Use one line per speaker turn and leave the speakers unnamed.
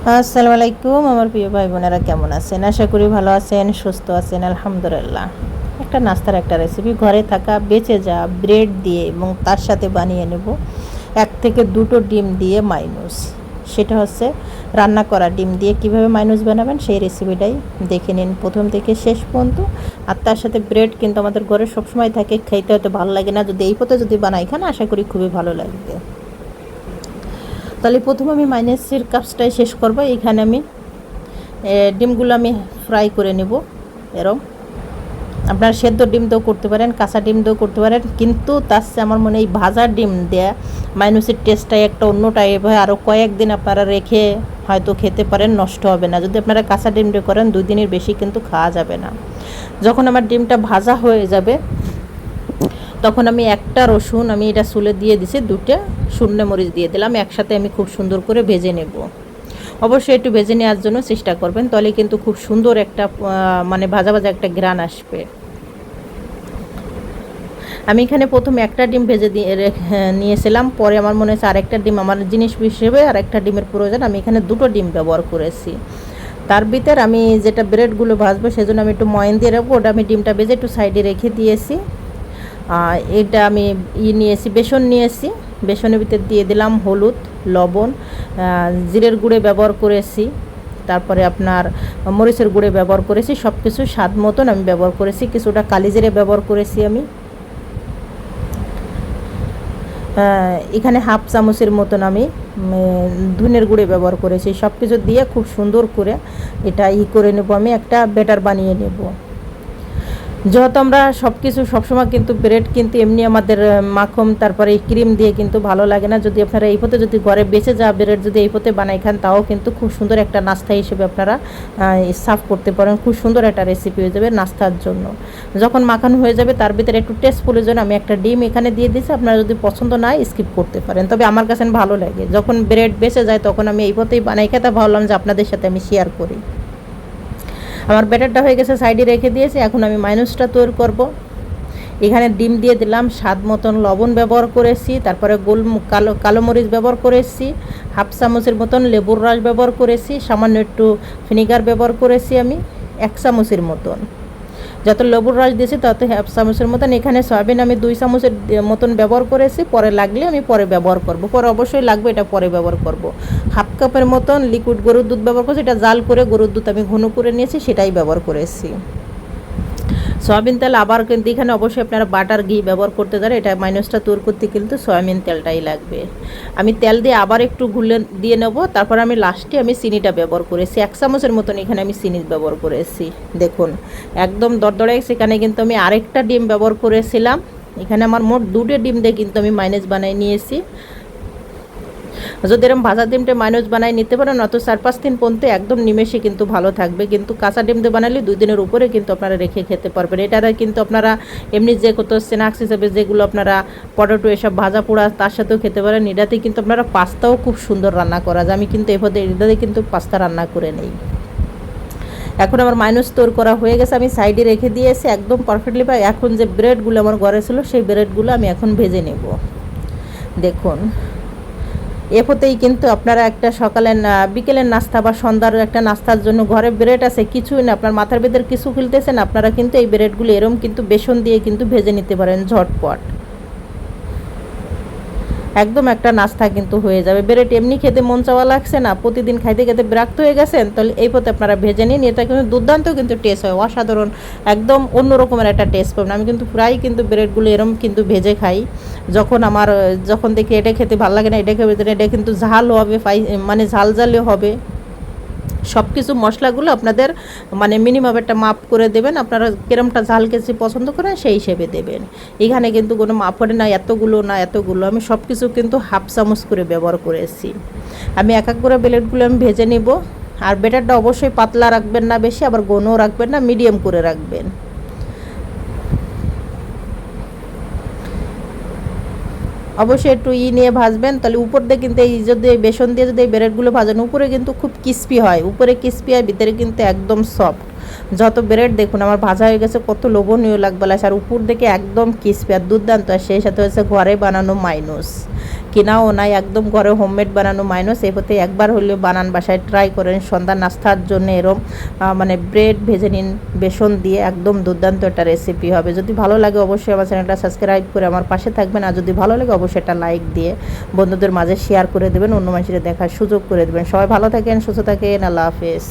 আসসালামু আলাইকুম, আমার প্রিয় ভাই বোনেরা কেমন আছেন? আশা করি ভালো আছেন, সুস্থ আছেন, আলহামদুলিল্লাহ। একটা নাস্তার একটা রেসিপি ঘরে থাকা, বেঁচে যা ব্রেড দিয়ে এবং তার সাথে বানিয়ে নেব এক থেকে দুটো ডিম দিয়ে মাইনুস। সেটা হচ্ছে রান্না করা ডিম দিয়ে কীভাবে মাইনুস বানাবেন, সেই রেসিপিটাই দেখে নিন প্রথম থেকে শেষ পর্যন্ত। আর তার সাথে ব্রেড কিন্তু আমাদের ঘরে সবসময় থাকে, খেতে হয়তো ভালো লাগে না, যদি এই পথে যদি বানাই খান, আশা করি খুবই ভালো লাগবে। তাহলে প্রথমে আমি মাইনাসের কাজটাই শেষ করব। এখানে আমি ডিমগুলো আমি ফ্রাই করে নেব এরম। আপনার সেদ্ধ ডিম দিয়েও করতে পারেন, কাঁচা ডিম দিয়েও করতে পারেন, কিন্তু তার চেয়ে আমার মনে এই ভাজা ডিম দেয়া মাইনুসের টেস্টটাই একটা অন্য টাইপ হয়। আরও কয়েকদিন আপনারা রেখে হয়তো খেতে পারেন, নষ্ট হবে না। যদি আপনারা কাঁচা ডিম দিয়ে করেন, দুই দিনের বেশি কিন্তু খাওয়া যাবে না। যখন আমার ডিমটা ভাজা হয়ে যাবে তখন আমি একটা রসুন আমি এটা সুলে দিয়ে দিছি দুটো শূন্য মরিচ দিয়ে দিলাম একসাথে আমি খুব সুন্দর করে ভেজে নেব। অবশ্যই একটু ভেজে নেওয়ার জন্য চেষ্টা করবেন তাহলে কিন্তু খুব সুন্দর একটা মানে ভাজা ভাজা একটা গ্রান আসবে। আমি এখানে প্রথমে একটা ডিম ভেজে দিয়ে হ্যাঁ, নিয়েছিলাম পরে আমার মনে হচ্ছে আরেকটা ডিম আমার জিনিস হিসেবে আরেকটা ডিমের প্রয়োজন আমি এখানে দুটো ডিম ব্যবহার করেছি। তার ভিতর আমি যেটা ব্রেডগুলো ভাজবো সেজন্য আমি একটু ময়ন দিয়ে রাখব ওটা আমি ডিমটা ভেজে একটু সাইডে রেখে দিয়েছি। আর এটা আমি ই নিয়েছি, বেসন নিয়েছি। বেসনের ভিতর দিয়ে দিলাম হলুদ, লবণ জিরের গুঁড়ে ব্যবহার করেছি। তারপরে আপনার মরিচের গুঁড়ে ব্যবহার করেছি সব কিছু স্বাদ মতন আমি ব্যবহার করেছি। কিছুটা কালি জিরে ব্যবহার করেছি আমি। এখানে হাফ চামচের মতন আমি ধুনের গুঁড়ে ব্যবহার করেছি। সব কিছু দিয়ে খুব সুন্দর করে এটা ই করে নেব আমি, একটা ব্যাটার বানিয়ে নেব। যেহেতু আমরা সব কিছু সবসময় কিন্তু ব্রেড কিন্তু এমনি আমাদের মাখন, তারপরে এই ক্রিম দিয়ে কিন্তু ভালো লাগে না। যদি আপনারা এই পথে যদি ঘরে বেঁচে যা ব্রেড যদি এই পথে বানাই খান, তাও কিন্তু খুব সুন্দর একটা নাস্তা হিসেবে আপনারা সার্ভ করতে পারেন। খুব সুন্দর একটা রেসিপি হয়ে যাবে নাস্তার জন্য। যখন মাখানো হয়ে যাবে, তার ভিতরে একটু টেস্টফুলের জন্য আমি একটা ডিম এখানে দিয়ে দিয়েছি আপনারা যদি পছন্দ না স্কিপ করতে পারেন। তবে আমার কাছে ভালো লাগে। যখন ব্রেড বেঁচে যায়, তখন আমি এই পথেই বানাই খেতে ভাবলাম যে আপনাদের সাথে আমি শেয়ার করি। আমার ব্যাটারটা হয়ে গেছে সাইডে রেখে দিয়েছি, এখন আমি মাইনুসটা তৈরি করব। এখানে ডিম দিয়ে দিলাম, স্বাদ মতন লবণ ব্যবহার করেছি, তারপরে গোল কালো কালো মরিচ ব্যবহার করেছি, হাফ চামচের মতন লেবুর রস ব্যবহার করেছি, সামান্য একটু ভিনিগার ব্যবহার করেছি আমি, এক চামচের মতন। যত লেবুর রস দিয়েছি, তত হাফ চামচের মতন। এখানে সয়াবিন আমি দুই চামচের মতন ব্যবহার করেছি। পরে লাগলে আমি পরে ব্যবহার করব। পরে অবশ্যই লাগবে, এটা পরে ব্যবহার করব। হাফ কাপের মতন লিকুইড গরুর দুধ ব্যবহার করছি। এটা জাল করে গরুর দুধ আমি ঘন করে নিয়েছি, সেটাই ব্যবহার করেছি। সয়াবিন তেল আবার কিন্তু এখানে অবশ্যই আপনারা বাটার ঘি ব্যবহার করতে পারেন। এটা মাইনাসটা তৈরি করতে কিন্তু সয়াবিন তেলটাই লাগবে। আমি তেল দিয়ে আবার একটু গুলে দিয়ে নেব। তারপর আমি লাস্টে আমি চিনিটা ব্যবহার করেছি। এক চামচের মতন এখানে আমি চিনি ব্যবহার করেছি। দেখুন, একদম দরদরে সেখানে কিন্তু আমি আরেকটা ডিম ব্যবহার করেছিলাম। এখানে আমার মোট দুটো ডিম দিয়ে কিন্তু আমি মাইনাস বানিয়ে নিয়েছি। যদি এরকম ভাজা ডিমটা মাইনাস বানাই নিতে পারেন অত চার পাঁচ দিন পর্যন্ত একদম নিমেষে কিন্তু ভালো থাকবে। কিন্তু কাঁচা ডিম দিয়ে বানালে দুই দিনের উপরে কিন্তু আপনারা রেখে খেতে পারবেন। এটারা কিন্তু আপনারা এমনি যে কত স্ন্যাক্স হিসেবে যেগুলো আপনারা পটেটো এসব ভাজা পোড়া তার সাথেও খেতে পারেন। এটাতে কিন্তু আপনারা পাস্তাও খুব সুন্দর রান্না করা যায়। আমি কিন্তু এভাবে এটাতে কিন্তু পাস্তা রান্না করে নেই। এখন আমার মাইনাস তৈরি করা হয়ে গেছে। আমি সাইডে রেখে দিয়েছি একদম পারফেক্টলি পাই এখন যে ব্রেডগুলো আমার ঘরে ছিল, সেই ব্রেডগুলো আমি এখন ভেজে নেব। দেখুন। এপতেই কিন্তু আপনারা একটা সকালের বিকেলের নাস্তা বা সন্ধ্যার একটা নাস্তার জন্য ঘরে ব্রেড আছে, কিছুই না, আপনার মাথার ভেতর কিছু খুলতেছেন আপনারা কিন্তু এই ব্রেডগুলো এরম কিন্তু বেসন দিয়ে কিন্তু ভেজে নিতে পারেন ঝটপট। একদম একটা নাস্তা কিন্তু হয়ে যাবে। ব্রেড এমনি খেতে মন চাওয়া লাগছে না, প্রতিদিন খাইতে খেতে বিরক্ত হয়ে গেছেন, তাহলে এই পথে আপনারা ভেজে নিন, এটা কিন্তু দুর্দান্ত কিন্তু টেস্ট হয়, অসাধারণ, একদম অন্য রকমের একটা টেস্ট পাবেন। আমি কিন্তু প্রায় কিন্তু ব্রেডগুলো এরম কিন্তু ভেজে খাই। যখন আমার, যখন দেখি এটা খেতে ভালো লাগে না, এটা খেতে এটা কিন্তু ঝাল হবে মানে ঝাল ঝালে হবে। সব কিছু মশলাগুলো আপনাদের মানে মিনিমাম একটা মাপ করে দেবেন। আপনারা কিরমটা ঝাল কেসি পছন্দ করেন, সেই হিসেবে দেবেন। এখানে কিন্তু কোনো মাপ না, এতগুলো না, এতগুলো। আমি সব কিছু কিন্তু হাফ চামচ করে ব্যবহার করেছি। আমি এক এক করে ব্লেডগুলো আমি ভেজে নিব। আর বেটারটা অবশ্যই পাতলা রাখবেন না বেশি, আবার ঘনও রাখবেন না, মিডিয়াম করে রাখবেন। অবশ্যই একটু ই নিয়ে ভাজবেন, তাহলে উপর দিয়ে কিন্তু এই যদি বেসন দিয়ে যদি এই ব্রেডগুলো ভাজেন, উপরে কিন্তু খুব ক্রিস্পি হয়। উপরে ক্রিস্পি হয়, ভিতরে কিন্তু একদম সফট যত ব্রেড দেখুন, আমার ভাজা হয়ে গেছে, কত লোভনীয় লাগবে আর উপর দিকে একদম ক্রিস্পি আর দুর্দান্ত, আর সেই সাথে হচ্ছে ঘরে বানানো মাইনুস। কেনাও নাই, একদম ঘরে হোমমেড বানানো মাইনুস হতে একবার হলেও বানান বাসায় ট্রাই করেন, সন্ধ্যা নাস্তার জন্য এরম মানে ব্রেড ভেজে নিন, বেসন দিয়ে একদম দুর্দান্ত একটা রেসিপি হবে। যদি ভালো লাগে অবশ্যই আমার চ্যানেলটা সাবস্ক্রাইব করে আমার পাশে থাকবেন, আর যদি ভালো লাগে অবশ্যই একটা লাইক দিয়ে বন্ধুদের মাঝে শেয়ার করে দেবেন, অন্য মানুষের দেখার সুযোগ করে দেবেন। সবাই ভালো থাকেন, সুস্থ থাকেন, আল্লাহ হাফেজ।